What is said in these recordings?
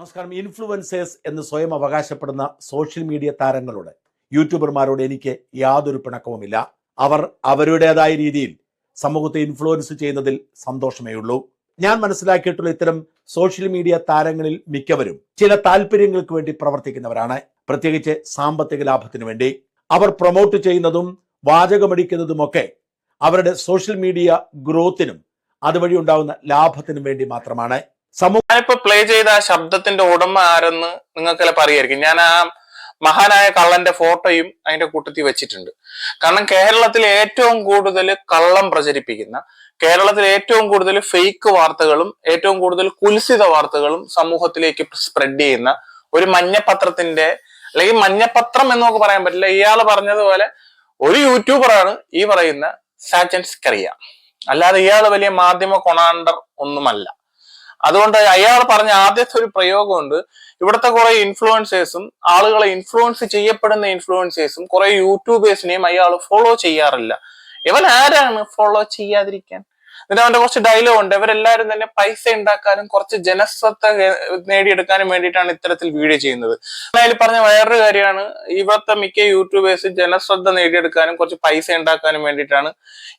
നമസ്കാരം. ഇൻഫ്ലുവൻസേഴ്സ് എന്ന് സ്വയം അവകാശപ്പെടുന്ന സോഷ്യൽ മീഡിയ താരങ്ങളോട് യൂട്യൂബർമാരോട് എനിക്ക് യാതൊരു പിണക്കവുമില്ല. അവർ അവരുടേതായ രീതിയിൽ സമൂഹത്തെ ഇൻഫ്ലുവൻസ് ചെയ്യുന്നതിൽ സന്തോഷമേ ഉള്ളൂ. ഞാൻ മനസ്സിലാക്കിയിട്ടുള്ള ഇത്തരം സോഷ്യൽ മീഡിയ താരങ്ങളിൽ മിക്കവരും ചില താല്പര്യങ്ങൾക്ക് വേണ്ടി പ്രവർത്തിക്കുന്നവരാണ്. പ്രത്യേകിച്ച് സാമ്പത്തിക ലാഭത്തിന് വേണ്ടി. അവർ പ്രൊമോട്ട് ചെയ്യുന്നതും വാചകമടിക്കുന്നതുമൊക്കെ അവരുടെ സോഷ്യൽ മീഡിയ ഗ്രോത്തിനും അതുവഴി ഉണ്ടാകുന്ന ലാഭത്തിനും വേണ്ടി മാത്രമാണ്. ഞാനിപ്പോ പ്ലേ ചെയ്ത ആ ശബ്ദത്തിന്റെ ഉടമ ആരെന്ന് നിങ്ങൾക്ക് ചിലപ്പോൾ അറിയായിരിക്കും. ഞാൻ ആ മഹാനായ കള്ളന്റെ ഫോട്ടോയും അതിന്റെ കൂട്ടത്തിൽ വെച്ചിട്ടുണ്ട്. കാരണം കേരളത്തിൽ ഏറ്റവും കൂടുതൽ കള്ളം പ്രചരിപ്പിക്കുന്ന കേരളത്തിൽ ഏറ്റവും കൂടുതൽ ഫേക്ക് വാർത്തകളും ഏറ്റവും കൂടുതൽ കുൽസിത വാർത്തകളും സമൂഹത്തിലേക്ക് സ്പ്രെഡ് ചെയ്യുന്ന ഒരു മഞ്ഞപത്രത്തിന്റെ അല്ലെങ്കിൽ മഞ്ഞപത്രം എന്ന് നമുക്ക് പറയാൻ പറ്റില്ല. ഇയാൾ പറഞ്ഞതുപോലെ ഒരു യൂട്യൂബറാണ് ഈ പറയുന്ന സാച്ചൻസ് കറിയ അല്ലാതെ ഇയാൾ വലിയ മാധ്യമ കൊണാണ്ടർ ഒന്നുമല്ല. അതുകൊണ്ട് അയാൾ പറഞ്ഞ ആദ്യത്തെ ഒരു പ്രയോഗമുണ്ട്. ഇവിടുത്തെ കുറെ ഇൻഫ്ലുവൻസേഴ്സും ആളുകളെ ഇൻഫ്ലുവൻസ് ചെയ്യപ്പെടുന്ന ഇൻഫ്ലുവൻസേഴ്സും കുറെ യൂട്യൂബേഴ്സിനെയും അയാൾ ഫോളോ ചെയ്യാറില്ല. ഇവൻ ആരാണ് ഫോളോ ചെയ്യാതിരിക്കാൻ? എന്നിട്ട് അവന്റെ കുറച്ച് ഡയലോഗ് ഉണ്ട്. ഇവരെല്ലാരും തന്നെ പൈസ ഉണ്ടാക്കാനും കുറച്ച് ജനശ്രദ്ധ നേടിയെടുക്കാനും വേണ്ടിയിട്ടാണ് ഇത്തരത്തിൽ വീഡിയോ ചെയ്യുന്നത്. അതിൽ പറഞ്ഞ വേറൊരു കാര്യമാണ്. ഇവിടുത്തെ മിക്ക യൂട്യൂബേഴ്സ് ജനശ്രദ്ധ നേടിയെടുക്കാനും കുറച്ച് പൈസ ഉണ്ടാക്കാനും വേണ്ടിയിട്ടാണ്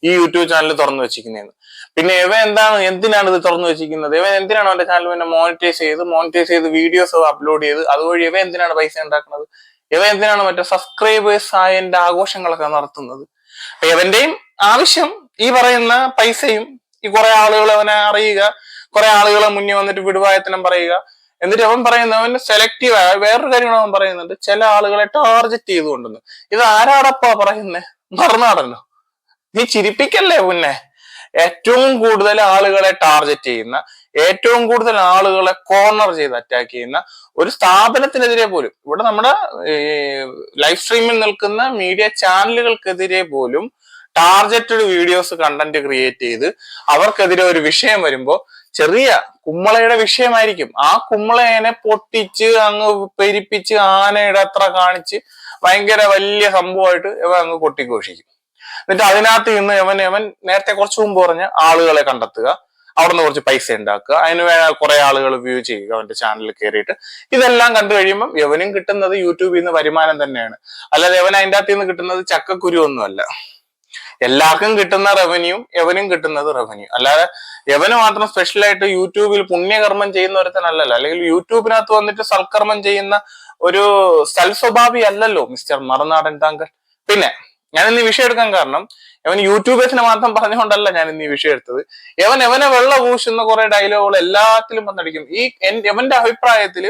ഈ യൂട്യൂബ് ചാനൽ തുറന്നു വെച്ചിരിക്കുന്നത്. പിന്നെ ഇവ എന്താണ് എന്തിനാണ് ഇത് തുറന്നു വെച്ചിരിക്കുന്നത്? ഇവ എന്തിനാണ് അവന്റെ ചാനൽ പിന്നെ മോണിറ്റൈസ് ചെയ്ത് മോണിറ്റൈസ് ചെയ്ത് വീഡിയോസ് അപ്ലോഡ് ചെയ്ത്? അതുവഴി ഇവ എന്തിനാണ് പൈസ ഉണ്ടാക്കുന്നത്? ഇവ എന്തിനാണ് മറ്റേ സബ്സ്ക്രൈബേഴ്സ് ആയതിന്റെ ആഘോഷങ്ങളൊക്കെ നടത്തുന്നത്? ഇവന്റെയും ആവശ്യം ഈ പറയുന്ന പൈസയും ഈ കുറെ ആളുകൾ അവനെ അറിയുക കുറെ ആളുകളെ മുന്നിൽ വന്നിട്ട് വിടുവായത്തനം പറയുക. എന്നിട്ട് അവൻ പറയുന്നത് അവൻ സെലക്റ്റീവ് ആയ വേറൊരു കാര്യങ്ങൾ അവൻ പറയുന്നുണ്ട് ചില ആളുകളെ ടാർഗറ്റ് ചെയ്തുകൊണ്ടെന്ന് ഇത് ആരാടപ്പാ പറയുന്നേ? മറന്നാടല്ലോ നീ ചിരിപ്പിക്കല്ലേ പിന്നെ? ഏറ്റവും കൂടുതൽ ആളുകളെ ടാർഗറ്റ് ചെയ്യുന്ന ഏറ്റവും കൂടുതൽ ആളുകളെ കോർണർ ചെയ്ത് അറ്റാക്ക് ചെയ്യുന്ന ഒരു സ്ഥാപനത്തിനെതിരെ പോലും ഇവിടെ നമ്മുടെ ലൈവ് സ്ട്രീമിൽ നിൽക്കുന്ന മീഡിയ ചാനലുകൾക്കെതിരെ പോലും ടാർഗറ്റഡ് വീഡിയോസ് കണ്ടന്റ് ക്രിയേറ്റ് ചെയ്ത് അവർക്കെതിരെ ഒരു വിഷയം വരുമ്പോ ചെറിയ കുമ്മളയുടെ വിഷയമായിരിക്കും. ആ കുമ്മളേനെ പൊട്ടിച്ച് അങ്ങ് പെരിപ്പിച്ച് ആനയുടെ അത്ര കാണിച്ച് ഭയങ്കര വലിയ സംഭവമായിട്ട് ഇവ അങ്ങ് കൊട്ടിഘോഷിക്കും. എന്നിട്ട് അതിനകത്ത് നിന്ന് ഇവൻ ഇവൻ നേരത്തെ കുറച്ച് മുമ്പ് പറഞ്ഞ ആളുകളെ കണ്ടെത്തുക അവിടെ നിന്ന് കുറച്ച് പൈസ ഉണ്ടാക്കുക അതിന് വേണ കുറെ ആളുകൾ വ്യൂ ചെയ്യുക അവന്റെ ചാനലിൽ കയറിയിട്ട് ഇതെല്ലാം കണ്ടു കഴിയുമ്പോൾ യവനും കിട്ടുന്നത് യൂട്യൂബിൽ നിന്ന് വരുമാനം തന്നെയാണ്. അല്ലാതെ യവൻ അതിന്റെ അകത്ത് നിന്ന് കിട്ടുന്നത് ചക്കക്കുരു ഒന്നുമല്ല. എല്ലാവർക്കും കിട്ടുന്ന റവന്യൂ എവനും കിട്ടുന്നത് റവന്യൂ അല്ലാതെ എവന് മാത്രം സ്പെഷ്യൽ ആയിട്ട് യൂട്യൂബിൽ പുണ്യകർമ്മം ചെയ്യുന്ന ഒരുത്തനല്ലല്ലോ അല്ലെങ്കിൽ യൂട്യൂബിനകത്ത് വന്നിട്ട് സൽക്കർമ്മം ചെയ്യുന്ന ഒരു സൽസ്വഭാവി അല്ലല്ലോ മിസ്റ്റർ മറുനാടൻ താങ്കൾ. പിന്നെ ഞാൻ ഇന്ന് വിഷയം എടുക്കാൻ കാരണം അവൻ യൂട്യൂബേഴ്സിനെ മാത്രം പറഞ്ഞുകൊണ്ടല്ല ഞാൻ ഇന്ന് ഈ വിഷയം എടുത്തത്. എവൻ എവനെ വെള്ള പൂശുന്ന കുറെ ഡയലോഗുകൾ എല്ലാത്തിലും വന്നടിക്കും. ഈ എവന്റെ അഭിപ്രായത്തിൽ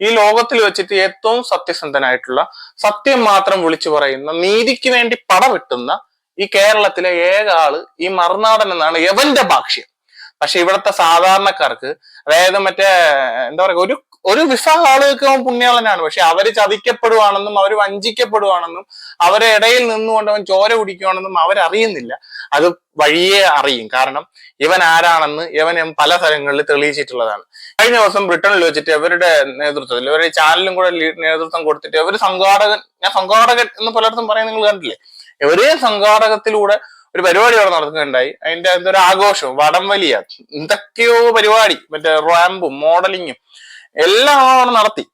ഈ ലോകത്തിൽ വെച്ചിട്ട് ഏറ്റവും സത്യസന്ധനായിട്ടുള്ള സത്യം മാത്രം വിളിച്ചു പറയുന്ന നീതിക്ക് വേണ്ടി പടവെട്ടുന്ന ഈ കേരളത്തിലെ ഏക ആൾ ഈ മറുനാടൻ എന്നാണ് എവന്റെ ഭാഷ്യം പക്ഷെ ഇവിടുത്തെ സാധാരണക്കാർക്ക് അതായത് മറ്റേ എന്താ പറയുക ഒരു ഒരു വിഭാഗം ആളുകൾക്ക് അവൻ പുണ്യാളനാണ്. പക്ഷെ അവർ ചതിക്കപ്പെടുവാണെന്നും അവർ വഞ്ചിക്കപ്പെടുവാണെന്നും അവരെ ഇടയിൽ നിന്നുകൊണ്ട് അവൻ ചോര കുടിക്കുവാണെന്നും അവരറിയുന്നില്ല. അത് വഴിയേ അറിയും. കാരണം ഇവൻ ആരാണെന്ന് ഇവൻ പല സ്ഥലങ്ങളിൽ തെളിയിച്ചിട്ടുള്ളതാണ്. കഴിഞ്ഞ ദിവസം ബ്രിട്ടനിൽ വെച്ചിട്ട് ഇവരുടെ നേതൃത്വത്തിൽ ഇവരുടെ ചാനലും കൂടെ നേതൃത്വം കൊടുത്തിട്ട് ഇവർ സംഘാടകൻ ഞാൻ സംഘാടകൻ എന്ന് പലയിടത്തും പറയാൻ നിങ്ങൾ കണ്ടില്ലേ? ഇവരെ സംഘാടകത്തിലൂടെ ഒരു പരിപാടി അവിടെ നടക്കുകയുണ്ടായി അതിന്റെ എന്തൊരു ആഘോഷവും വടംവലിയ എന്തൊക്കെയോ പരിപാടി മറ്റേ റാമ്പും മോഡലിങ്ങും എല്ലാം അവിടെ നടത്തി.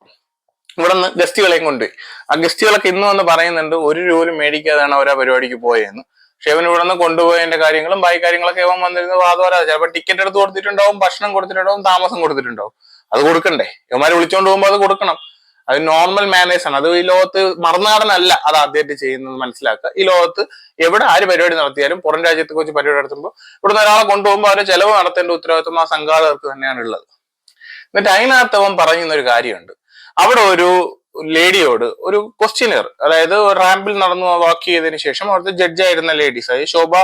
ഇവിടെ നിന്ന് ഗസ്റ്റുകളെയും കൊണ്ടുപോയി ആ ഗസ്റ്റുകളൊക്കെ ഇന്ന് വന്ന് പറയുന്നുണ്ട് ഒരു രൂപ മേടിക്കാതാണ് അവർ ആ പരിപാടിക്ക് പോയെന്ന്. പക്ഷെ അവൻ ഇവിടെ നിന്ന് കൊണ്ടുപോയതിന്റെ കാര്യങ്ങളും ബാക്കി കാര്യങ്ങളൊക്കെ ഇവൻ വന്നിരുന്നത് വാദവരാതെ ചിലപ്പോൾ ടിക്കറ്റ് എടുത്ത് കൊടുത്തിട്ടുണ്ടാവും ഭക്ഷണം കൊടുത്തിട്ടുണ്ടാവും താമസം കൊടുത്തിട്ടുണ്ടാവും. അത് കൊടുക്കണ്ടേ? ഇവന്മാരെ വിളിച്ചോണ്ട് പോകുമ്പോൾ അത് കൊടുക്കണം. അത് നോർമൽ മാനേഴ്സ് ആണ്. അത് ഈ ലോകത്ത് മറുനാടനല്ല അത് ആദ്യമായിട്ട് ചെയ്യുന്നത് മനസ്സിലാക്കുക. ഈ ലോകത്ത് എവിടെ ആര് പരിപാടി നടത്തിയാലും പുറം രാജ്യത്തെ കുറിച്ച് പരിപാടി നടത്തുമ്പോൾ ഇവിടുന്ന് ഒരാളെ കൊണ്ടുപോകുമ്പോൾ അവരെ ചെലവ് നടത്തേണ്ട ഉത്തരവാദിത്വം ആ സംഘാടകർക്ക് തന്നെയാണ് ഉള്ളത്. എന്നിട്ട് അതിനകത്ത് പറയുന്ന ഒരു കാര്യമുണ്ട്. അവിടെ ഒരു ലേഡിയോട് ഒരു ക്വസ്റ്റ്യനർ അതായത് റാമ്പിൽ നടന്നു വാക്ക് ചെയ്തതിനു ശേഷം അവിടുത്തെ ജഡ്ജായിരുന്ന ലേഡീസ് അതായത് ശോഭ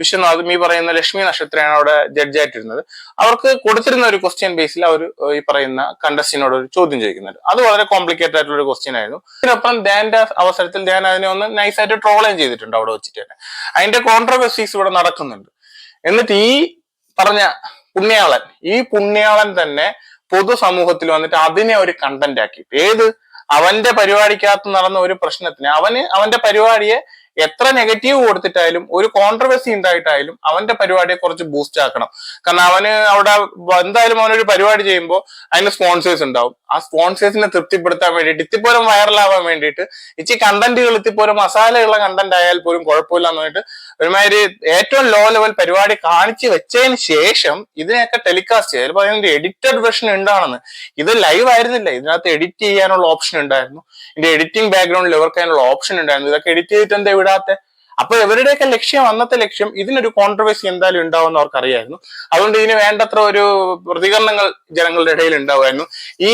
വിശ്വനാഥും ഈ പറയുന്ന ലക്ഷ്മി നക്ഷത്രയാണ് അവിടെ ജഡ്ജായിട്ടിരുന്നത് അവർക്ക് കൊടുത്തിരുന്ന ഒരു ക്വസ്റ്റ്യൻ ബേസിൽ അവർ ഈ പറയുന്ന കണ്ടസ്റ്റിനോട് ഒരു ചോദ്യം ചോദിക്കുന്നുണ്ട്. അത് വളരെ കോംപ്ലിക്കേറ്റഡ് ആയിട്ടുള്ള ഒരു ക്വസ്റ്റ്യൻ ആയിരുന്നു. ഇതിനൊപ്പം ധ്യാന്റെ അവസരത്തിൽ ധ്യാൻ അതിനെ ഒന്ന് നൈസായിട്ട് ട്രോളേം ചെയ്തിട്ടുണ്ട് അവിടെ വെച്ചിട്ട്. തന്നെ അതിന്റെ കോൺട്രവേഴ്സീസ് ഇവിടെ നടക്കുന്നുണ്ട്. എന്നിട്ട് ഈ പറഞ്ഞ പുണ്യാളൻ ഈ പുണ്യാളൻ തന്നെ പൊതുസമൂഹത്തിൽ വന്നിട്ട് അതിനെ ഒരു കണ്ടന്റ് ആക്കി. ഏത്? അവന്റെ പരിപാടിക്കകത്ത് നടന്ന ഒരു പ്രശ്നത്തിന് അവന് അവന്റെ പരിപാടിയെ എത്ര നെഗറ്റീവ് കൊടുത്തിട്ടായാലും ഒരു കോൺട്രവേഴ്സി ഉണ്ടായിട്ടായാലും അവന്റെ പരിപാടിയെ കുറച്ച് ബൂസ്റ്റ് ആക്കണം. കാരണം അവന് അവിടെ എന്തായാലും അവനൊരു പരിപാടി ചെയ്യുമ്പോൾ അതിന് സ്പോൺസേഴ്സ് ഉണ്ടാവും. ആ സ്പോൺസേഴ്സിനെ തൃപ്തിപ്പെടുത്താൻ വേണ്ടിയിട്ട് ഇത്തിപ്പോലും വൈറലാവാൻ വേണ്ടിയിട്ട് ഇച്ചി കണ്ടന്റുകൾ ഇത്തിപ്പോലും മസാലയുള്ള കണ്ടന്റ് ആയാൽ പോലും കുഴപ്പമില്ല എന്ന് പറഞ്ഞിട്ട് ഒരുമാതിരി ഏറ്റവും ലോ ലെവൽ പരിപാടി കാണിച്ചു വെച്ചതിന് ശേഷം ഇതിനെയൊക്കെ ടെലികാസ്റ്റ് ചെയ്യുക. ചിലപ്പോൾ അതിന്റെ എഡിറ്റഡ് വെർഷൻ ഉണ്ടാണെന്ന്. ഇത് ലൈവ് ആയിരുന്നില്ല. ഇതിനകത്ത് എഡിറ്റ് ചെയ്യാനുള്ള ഓപ്ഷൻ ഉണ്ടായിരുന്നു. ഇതിന്റെ എഡിറ്റിംഗ് ബാക്ക്ഗ്രൗണ്ടിൽ ഇവർക്ക് അതിനുള്ള ഓപ്ഷൻ ഉണ്ടായിരുന്നു. ഇതൊക്കെ എഡിറ്റ് ചെയ്തിട്ട് എന്താ വിടാത്തെ അപ്പൊ ഇവരുടെയൊക്കെ ലക്ഷ്യം അന്നത്തെ ലക്ഷ്യം ഇതിനൊരു കോൺട്രവേഴ്സി എന്തായാലും ഉണ്ടാവുമെന്ന് അവർക്ക് അറിയായിരുന്നു അതുകൊണ്ട് ഇതിന് വേണ്ടത്ര ഒരു പ്രതികരണങ്ങൾ ജനങ്ങളുടെ ഇടയിൽ ഉണ്ടാവുമായിരുന്നു. ഈ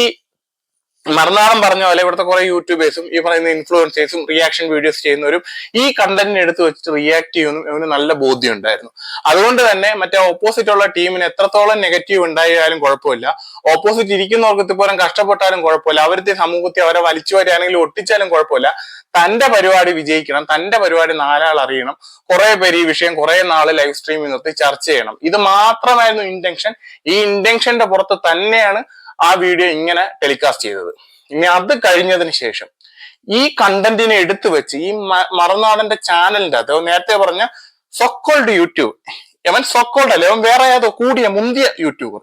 മറുനാടൻ പറഞ്ഞ പോലെ ഇവിടുത്തെ കുറെ യൂട്യൂബേഴ്സും ഈ പറയുന്ന ഇൻഫ്ലുവൻസേഴ്സും റിയാക്ഷൻ വീഡിയോസ് ചെയ്യുന്നവരും ഈ കണ്ടന്റിനെ എടുത്ത് വെച്ചിട്ട് റിയാക്ട് ചെയ്യുന്നു ഇവന് നല്ല ബോധ്യം ഉണ്ടായിരുന്നു. അതുകൊണ്ട് തന്നെ മറ്റേ ഓപ്പോസിറ്റ് ഉള്ള ടീമിന് എത്രത്തോളം നെഗറ്റീവ് ഉണ്ടായാലും കുഴപ്പമില്ല. ഓപ്പോസിറ്റ് ഇരിക്കുന്നവർക്ക് ഇത്തിപ്പോലും കഷ്ടപ്പെട്ടാലും കുഴപ്പമില്ല. അവരുടെ സമൂഹത്തെ അവരെ വലിച്ചു വരികയാണെങ്കിൽ ഒട്ടിച്ചാലും കുഴപ്പമില്ല. തന്റെ പരിപാടി വിജയിക്കണം. തന്റെ പരിപാടി നാലാൾ അറിയണം. കുറെ പേര് ഈ വിഷയം കുറെ നാൾ ലൈവ് സ്ട്രീമിൽ നിർത്തി ചർച്ച ചെയ്യണം. ഇത് മാത്രമായിരുന്നു ഇന്റൻഷൻ ഈ ഇന്റൻഷന്റെ പുറത്ത് തന്നെയാണ് ആ വീഡിയോ ഇങ്ങനെ ടെലികാസ്റ്റ് ചെയ്തത്. ഇനി അത് കഴിഞ്ഞതിന് ശേഷം ഈ കണ്ടന്റിനെ എടുത്തു വെച്ച് ഈ മറന്നാടന്റെ ചാനലിന്റെ അത് നേരത്തെ പറഞ്ഞ സൊക്കോൾഡ് യൂട്യൂബ്. അവൻ സൊക്കോൾഡ് അല്ലെ? അവൻ വേറെ ഏതോ കൂടിയ മുന്തിയ യൂട്യൂബർ.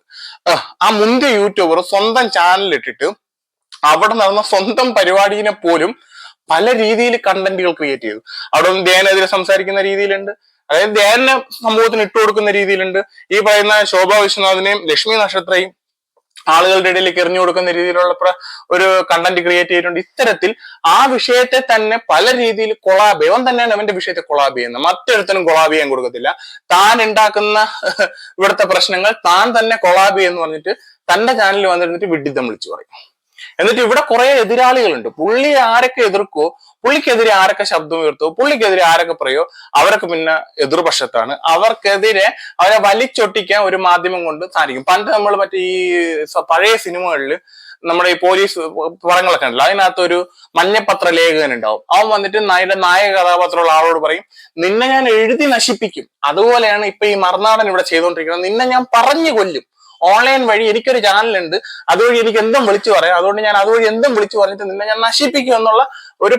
ആ മുന്തിയ യൂട്യൂബർ സ്വന്തം ചാനലിട്ടിട്ട് അവിടെ നടന്ന സ്വന്തം പരിപാടിയിനെ പോലും പല രീതിയിൽ കണ്ടന്റുകൾ ക്രിയേറ്റ് ചെയ്തു. അവിടെ ഒന്ന് ധ്യാനെതിരെ സംസാരിക്കുന്ന രീതിയിലുണ്ട്. അതായത് ധ്യാനെ സമൂഹത്തിന് ഇട്ടുകൊടുക്കുന്ന രീതിയിലുണ്ട്. ഈ പറയുന്ന ശോഭാ വിശ്വനാഥിനെയും ലക്ഷ്മി നക്ഷത്രയും ആളുകളുടെ ഇടയിലേക്ക് എറിഞ്ഞു കൊടുക്കുന്ന രീതിയിലുള്ള ഒരു കണ്ടന്റ് ക്രിയേറ്റ് ചെയ്തിട്ടുണ്ട്. ഇത്തരത്തിൽ ആ വിഷയത്തെ തന്നെ പല രീതിയിൽ കൊളാബ് അവൻ തന്നെയാണ് അവന്റെ വിഷയത്തെ കൊളാബ് ചെയ്യുന്നത്. മറ്റൊരുത്തനും കൊളാബ് ചെയ്യാൻ കൊടുക്കത്തില്ല. താൻ ഉണ്ടാക്കുന്ന ഇവിടുത്തെ പ്രശ്നങ്ങൾ താൻ തന്നെ കൊളാബ് ചെയ്യുന്നു പറഞ്ഞിട്ട് തന്റെ ചാനലിൽ വന്നിരുന്നിട്ട് വിഡിത്തം വിളിച്ചു പറയും. എന്നിട്ട് ഇവിടെ കുറെ എതിരാളികളുണ്ട്. പുള്ളി ആരൊക്കെ എതിർക്കോ പുള്ളിക്കെതിരെ ആരൊക്കെ ശബ്ദം ഉയർത്തോ പുള്ളിക്കെതിരെ ആരൊക്കെ പറയോ അവരൊക്കെ പിന്നെ എതിർപക്ഷത്താണ്. അവർക്കെതിരെ അവരെ വലിച്ചൊട്ടിക്കാൻ ഒരു മാധ്യമം കൊണ്ട് സാധിക്കും. പണ്ട് നമ്മൾ മറ്റേ ഈ പഴയ സിനിമകളിൽ നമ്മുടെ ഈ പോലീസ് പടങ്ങളൊക്കെ ഉണ്ടല്ലോ അതിനകത്ത് ഒരു മഞ്ഞപ്പത്ര ലേഖകൻ ഉണ്ടാവും. അവൻ വന്നിട്ട് നായുടെ നായക കഥാപാത്രമുള്ള ആളോട് പറയും നിന്നെ ഞാൻ എഴുതി നശിപ്പിക്കും. അതുപോലെയാണ് ഇപ്പൊ ഈ മറുനാടൻ ഇവിടെ ചെയ്തുകൊണ്ടിരിക്കുന്നത് നിന്നെ ഞാൻ പറഞ്ഞു കൊല്ലും. ഓൺലൈൻ വഴി എനിക്കൊരു ചാനലുണ്ട് അതുവഴി എനിക്ക് എന്തും വിളിച്ചു പറയാം. അതുകൊണ്ട് ഞാൻ അതുവഴി എന്തും വിളിച്ചു പറഞ്ഞിട്ട് നിന്നെ ഞാൻ നശിപ്പിക്കും എന്നുള്ള ഒരു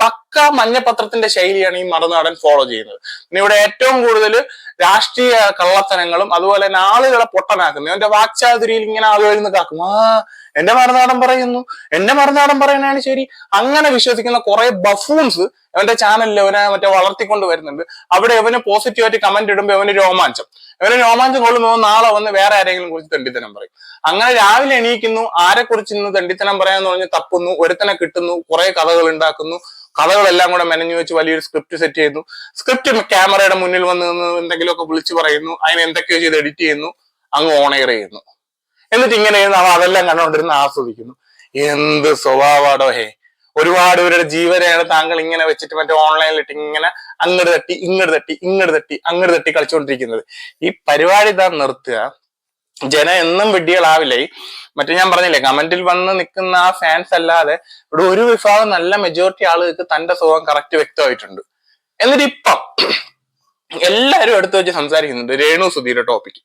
പക്ക മഞ്ഞപത്രത്തിന്റെ ശൈലിയാണ് ഈ മറുനാടൻ ഫോളോ ചെയ്യുന്നത്. ഇവിടെ ഏറ്റവും കൂടുതൽ രാഷ്ട്രീയ കള്ളത്തനങ്ങളും അതുപോലെ തന്നെ ആളുകളെ പൊട്ടനാക്കുന്നു. എന്റെ വാക്ചാതുരിയിൽ ഇങ്ങനെ ആളുകൾ നിന്ന് കാക്കും. ആ എന്റെ മറുനാടൻ പറയുന്നു. എന്റെ മറുനാടൻ പറയുന്നതാണ് ശരി. അങ്ങനെ വിശ്വസിക്കുന്ന കുറെ ബഫൂൺസ് അവന്റെ ചാനലിൽ അവനെ മറ്റേ വളർത്തിക്കൊണ്ട് വരുന്നുണ്ട്. അവിടെ അവന് പോസിറ്റീവായിട്ട് കമന്റ് ഇടുമ്പോൾ അവന് രോമാഞ്ചം. അവന് രോമാഞ്ചം കൊള്ളുമ്പോൾ നാളെ വന്ന് വേറെ ആരെങ്കിലും കുറിച്ച് തെണ്ടിത്തനം പറയും. അങ്ങനെ രാവിലെ എണീക്കുന്നു. ആരെ കുറിച്ച് ഇന്ന് തെണ്ടിത്തനം പറയാന്ന് പറഞ്ഞ് തപ്പുന്നു. ഒരുത്തനെ കിട്ടുന്നു. കുറെ കഥകൾ ഉണ്ടാക്കുന്നു. കഥകളെല്ലാം കൂടെ മെനഞ്ഞു വെച്ച് വലിയൊരു സ്ക്രിപ്റ്റ് സെറ്റ് ചെയ്യുന്നു. സ്ക്രിപ്റ്റ് ക്യാമറയുടെ മുന്നിൽ വന്ന് നിന്ന് എന്തെങ്കിലുമൊക്കെ വിളിച്ചു പറയുന്നു. അതിനെ എന്തൊക്കെയോ ചെയ്ത് എഡിറ്റ് ചെയ്യുന്നു. അങ്ങ് ഓൺ എയർ ചെയ്യുന്നു. എന്നിട്ട് ഇങ്ങനെ അവ അതെല്ലാം കണ്ടുകൊണ്ടിരുന്ന് ആസ്വദിക്കുന്നു. എന്ത് സ്വഭാവാടോ ഹേ. ഒരുപാട് പേരുടെ ജീവനെയാണ് താങ്കൾ ഇങ്ങനെ വെച്ചിട്ട് മറ്റേ ഓൺലൈനിലിട്ട് ഇങ്ങനെ അങ്ങോട്ട് തട്ടി ഇങ്ങോട്ട് തട്ടി ഇങ്ങോട്ട് തട്ടി അങ്ങോട്ട് തട്ടി കളിച്ചുകൊണ്ടിരിക്കുന്നത് ഈ പരിപാടി താൻ നിർത്തുക. ജന എന്നും വിഡ്ഢികളാവില്ല? ഈ മറ്റേ ഞാൻ പറഞ്ഞില്ലേ കമന്റിൽ വന്ന് നിൽക്കുന്ന ആ ഫാൻസ് അല്ലാതെ ഇവിടെ ഒരു വിഭാഗം നല്ല മെജോറിറ്റി ആളുകൾക്ക് തന്റെ സുഖം കറക്റ്റ് വ്യക്തമായിട്ടുണ്ട്. എന്നിട്ട് ഇപ്പം എല്ലാവരും എടുത്തു വെച്ച് സംസാരിക്കുന്നുണ്ട് രേണു സുധിയുടെ ടോപ്പിക്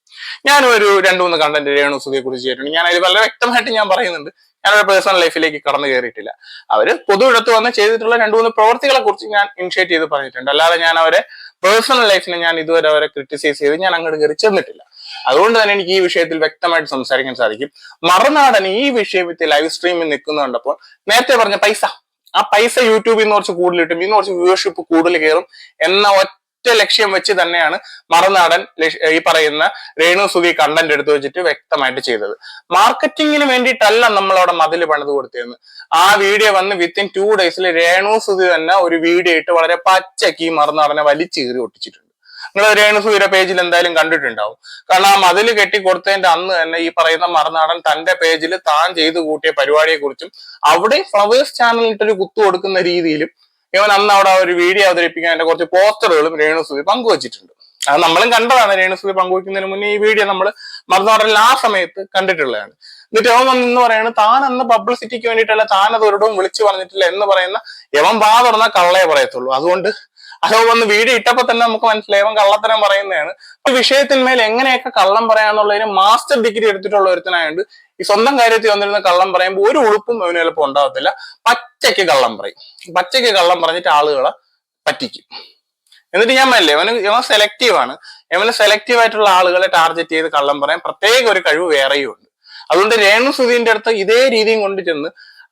ഞാൻ ഒരു രണ്ടു മൂന്ന് കണ്ടന്റ് രേണു സുധിയെ കുറിച്ച് ചെയ്തിട്ടുണ്ട് ഞാൻ അതിൽ വളരെ വ്യക്തമായിട്ട് ഞാൻ പറയുന്നുണ്ട്. ഞാനൊരു പേഴ്സണൽ ലൈഫിലേക്ക് കടന്നു കയറിയിട്ടില്ല. അവർ പൊതു ഇടത്ത് വന്ന് ചെയ്തിട്ടുള്ള രണ്ടു മൂന്ന് പ്രവർത്തികളെ കുറിച്ച് ഞാൻ ഇനിഷ്യേറ്റ് ചെയ്ത് പറഞ്ഞിട്ടുണ്ട്. അല്ലാതെ ഞാൻ അവരെ പേഴ്സണൽ ലൈഫിനെ ഞാൻ ഇതുവരെ അവരെ ക്രിട്ടിസൈസ് ചെയ്ത് ഞാൻ അങ്ങോട്ട് കയറി ചെന്നിട്ടില്ല. അതുകൊണ്ട് തന്നെ എനിക്ക് ഈ വിഷയത്തിൽ വ്യക്തമായിട്ട് സംസാരിക്കാൻ സാധിക്കും. മറുനാടൻ ഈ വിഷയത്തിൽ ലൈവ് സ്ട്രീമിൽ നിൽക്കുന്നുണ്ടപ്പോൾ നേരത്തെ പറഞ്ഞ പൈസ. ആ പൈസ യൂട്യൂബിൽ നിന്ന് കുറച്ച് കൂടുതൽ കിട്ടും. ഇന്ന് കുറച്ച് വ്യൂവർഷിപ്പ് കൂടുതൽ കയറും എന്ന ലക്ഷ്യം വെച്ച് തന്നെയാണ് മറുനാടൻ ഈ പറയുന്ന രേണു സുഖി കണ്ടന്റ് എടുത്തു വെച്ചിട്ട് വ്യക്തമായിട്ട് ചെയ്തത്. മാർക്കറ്റിങ്ങിന് വേണ്ടിയിട്ടല്ല നമ്മൾ അവിടെ മതിൽ പണിത് കൊടുത്തിരുന്നത്. ആ വീഡിയോ വന്ന് വിത്തിൻ ടു ഡേയ്സിൽ രേണു സുധി തന്നെ ഒരു വീഡിയോ ഇട്ട് വളരെ പച്ചക്ക് ഈ മറുനാടനെ വലിച്ചീറി ഒട്ടിച്ചിട്ടുണ്ട്. നിങ്ങൾ രേണു സുധിയുടെ പേജിൽ എന്തായാലും കണ്ടിട്ടുണ്ടാവും. കാരണം ആ മതിൽ കെട്ടി കൊടുത്തതിന്റെ അന്ന് തന്നെ ഈ പറയുന്ന മറുനാടൻ തന്റെ പേജിൽ താൻ ചെയ്തു കൂട്ടിയ പരിപാടിയെ കുറിച്ചും അവിടെ ഫ്ലവേഴ്സ് ചാനലിട്ടൊരു കുത്തു കൊടുക്കുന്ന രീതിയിലും ഇവൻ അന്ന് അവിടെ ഒരു വീഡിയോ അവതരിപ്പിക്കാൻ അതിന്റെ കുറച്ച് പോസ്റ്ററുകളും രേണുസുതി പങ്കുവച്ചിട്ടുണ്ട്. അത് നമ്മളും കണ്ടതാണ് രേണുസുതി പങ്കുവയ്ക്കുന്നതിന് മുന്നേ ഈ വീഡിയോ നമ്മൾ മറുനാടനിൽ ആ സമയത്ത് കണ്ടിട്ടുള്ളതാണ്. എന്നിട്ട് യവൻ വന്ന് പറയുന്നത് താൻ അന്ന് പബ്ലിസിറ്റിക്ക് വേണ്ടിയിട്ടല്ല താൻ അത് ഒരിടവും വിളിച്ചു പറഞ്ഞിട്ടില്ല എന്ന് പറയുന്ന യവൻ ബാ തുറന്ന കള്ളയെ പറയത്തുള്ളൂ. അതുകൊണ്ട് അതോ വന്ന് വീഡിയോ ഇട്ടപ്പോ തന്നെ നമുക്ക് മനസ്സിലായവൻ കള്ളത്തരം പറയുന്നതാണ്. വിഷയത്തിന്മേൽ എങ്ങനെയൊക്കെ കള്ളം പറയാന്നുള്ളതിന് മാസ്റ്റർ ഡിഗ്രി എടുത്തിട്ടുള്ള ഒരുത്തനായോണ്ട് ഈ സ്വന്തം കാര്യത്തിൽ വന്നിരുന്ന കള്ളം പറയുമ്പോൾ ഒരു ഉളുപ്പും അവന് ചിലപ്പോൾ ഉണ്ടാകത്തില്ല പച്ചയ്ക്ക് കള്ളം പറയും. പച്ചയ്ക്ക് കള്ളം പറഞ്ഞിട്ട് ആളുകളെ പറ്റിക്കും. എന്നിട്ട് ഞാൻ മല്ലേ അവന് ഇവൻ സെലക്റ്റീവ് ആണ്. ഇവന് സെലക്റ്റീവ് ആയിട്ടുള്ള ആളുകളെ ടാർഗറ്റ് ചെയ്ത് കള്ളം പറയാൻ പ്രത്യേക ഒരു കഴിവ് വേറെയും ഉണ്ട്. അതുകൊണ്ട് രേണു സുധീന്റെ അടുത്ത് ഇതേ രീതിയും കൊണ്ട് ചെന്ന്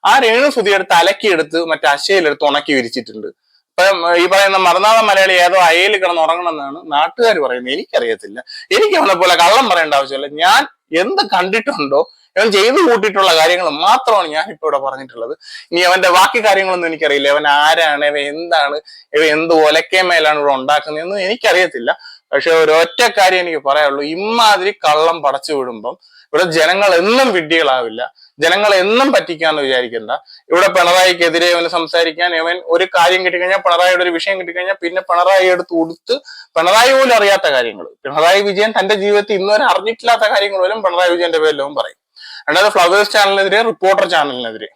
ആ രേണു സുധിയെടുത്ത് അലക്കിയെടുത്ത് മറ്റേ അശയിലെടുത്ത് ഉണക്കി വിരിച്ചിട്ടുണ്ട്. ഇപ്പം ഈ പറയുന്ന മറുനാഥ മലയാളി ഏതോ അയയിൽ കിടന്ന് ഉറങ്ങണമെന്നാണ് നാട്ടുകാർ പറയുന്നത്. എനിക്കറിയത്തില്ല. എനിക്ക് അവനെ പോലെ കള്ളം പറയേണ്ട ആവശ്യമില്ല. ഞാൻ എന്ത് കണ്ടിട്ടുണ്ടോ ഇവൻ ചെയ്തു കൂട്ടിയിട്ടുള്ള കാര്യങ്ങൾ മാത്രമാണ് ഞാൻ ഇപ്പൊ ഇവിടെ പറഞ്ഞിട്ടുള്ളത്. ഇനി അവന്റെ ബാക്കി കാര്യങ്ങളൊന്നും എനിക്കറിയില്ല. അവൻ ആരാണ്? ഇവ എന്താണ്? ഇവ എന്ത് ഒലക്കേമേലാണ് ഇവിടെ ഉണ്ടാക്കുന്നതെന്ന് എനിക്കറിയത്തില്ല. പക്ഷെ ഒരൊറ്റ കാര്യം എനിക്ക് പറയാനുള്ളൂ. ഇമാതിരി കള്ളം പടച്ചു വിടുമ്പം ഇവിടെ ജനങ്ങൾ എന്നും വിഡ്ഢികളാവില്ല. ജനങ്ങൾ എന്നും പറ്റിക്കാന്ന് വിചാരിക്കണ്ട. ഇവിടെ പിണറായിക്കെതിരെ അവന് സംസാരിക്കാൻ അവൻ ഒരു കാര്യം കിട്ടിക്കഴിഞ്ഞാൽ പിണറായിയുടെ ഒരു വിഷയം കിട്ടിക്കഴിഞ്ഞാൽ പിന്നെ പിണറായി എടുത്ത് കൊടുത്ത് പിണറായി പോലും അറിയാത്ത കാര്യങ്ങൾ. പിണറായി വിജയൻ തന്റെ ജീവിതത്തിൽ ഇന്നുവരെ അറിഞ്ഞിട്ടില്ലാത്ത കാര്യങ്ങൾ പോലും പിണറായി വിജയന്റെ പേരിലും പറയും. രണ്ടാമത് ഫ്ലവേഴ്സ് ചാനലിനെതിരെ റിപ്പോർട്ടർ ചാനലിനെതിരെ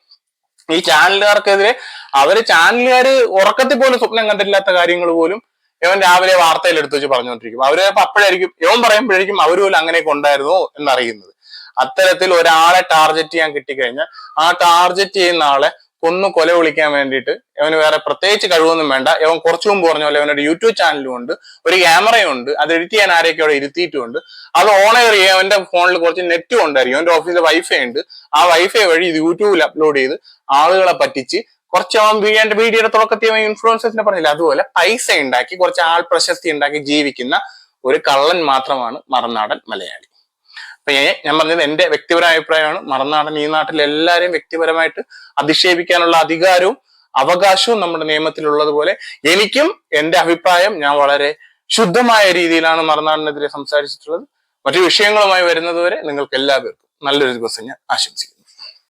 ഈ ചാനലുകാർക്കെതിരെ അവർ ചാനലുകാര് ഉറക്കത്തിൽ പോലും സ്വപ്നം കണ്ടിട്ടില്ലാത്ത കാര്യങ്ങൾ പോലും ഇവൻ രാവിലെ വാർത്തയിൽ എടുത്തു വെച്ച് പറഞ്ഞുകൊണ്ടിരിക്കും. അവർ അപ്പൊ അപ്പോഴായിരിക്കും ഇവൻ പറയുമ്പോഴേക്കും അവർ പോലും അങ്ങനെയൊക്കെ ഉണ്ടായിരുന്നോ എന്നറിയുന്നത്. അത്തരത്തിൽ ഒരാളെ ടാർഗറ്റ് ചെയ്യാൻ കിട്ടിക്കഴിഞ്ഞാൽ ആ ടാർഗറ്റ് ചെയ്യുന്ന ആളെ കൊന്നു കൊല വിളിക്കാൻ വേണ്ടിയിട്ട് അവന് വേറെ പ്രത്യേകിച്ച് കഴിവൊന്നും വേണ്ട. അവൻ കുറച്ചു മുമ്പ് പറഞ്ഞ പോലെ അവനൊരു യൂട്യൂബ് ചാനലും ഉണ്ട് ഒരു ക്യാമറയുണ്ട് അത് എഡിറ്റ് ചെയ്യാൻ ആരെയൊക്കെ അവിടെ ഇരുത്തിയിട്ടുണ്ട് അത് ഓൺ എയർ ചെയ്യാൻ അവന്റെ ഫോണിൽ കുറച്ച് നെറ്റും ഉണ്ടായിരിക്കും അവന്റെ ഓഫീസിൽ വൈഫൈ ഉണ്ട്. ആ വൈഫൈ വഴി ഇത് യൂട്യൂബിൽ അപ്ലോഡ് ചെയ്ത് ആളുകളെ പറ്റിച്ച് കുറച്ച് അവൻ വീ- എന്റെ വീഡിയോയുടെ തുടക്കത്തിൽ അവൻ ഇൻഫ്ലുവൻസേഴ്സിനെ പറഞ്ഞില്ല? അതുപോലെ പൈസ ഉണ്ടാക്കി കുറച്ച് ആൾ പ്രശസ്തി ഉണ്ടാക്കി ജീവിക്കുന്ന ഒരു കള്ളൻ മാത്രമാണ് മറനാടൻ മലയാളി. അപ്പൊ ഞാൻ പറഞ്ഞത് എന്റെ വ്യക്തിപരമായ അഭിപ്രായമാണ്. മറന്നാടൻ ഈ നാട്ടിൽ എല്ലാവരെയും വ്യക്തിപരമായിട്ട് അധിക്ഷേപിക്കാനുള്ള അധികാരവും അവകാശവും നമ്മുടെ നിയമത്തിലുള്ളതുപോലെ എനിക്കും എന്റെ അഭിപ്രായം ഞാൻ വളരെ ശുദ്ധമായ രീതിയിലാണ് മറന്നാടിനെതിരെ സംസാരിച്ചിട്ടുള്ളത്. മറ്റു വിഷയങ്ങളുമായി വരുന്നതുവരെ നിങ്ങൾക്ക് എല്ലാവർക്കും നല്ലൊരു ദിവസം ഞാൻ ആശംസിക്കുന്നു.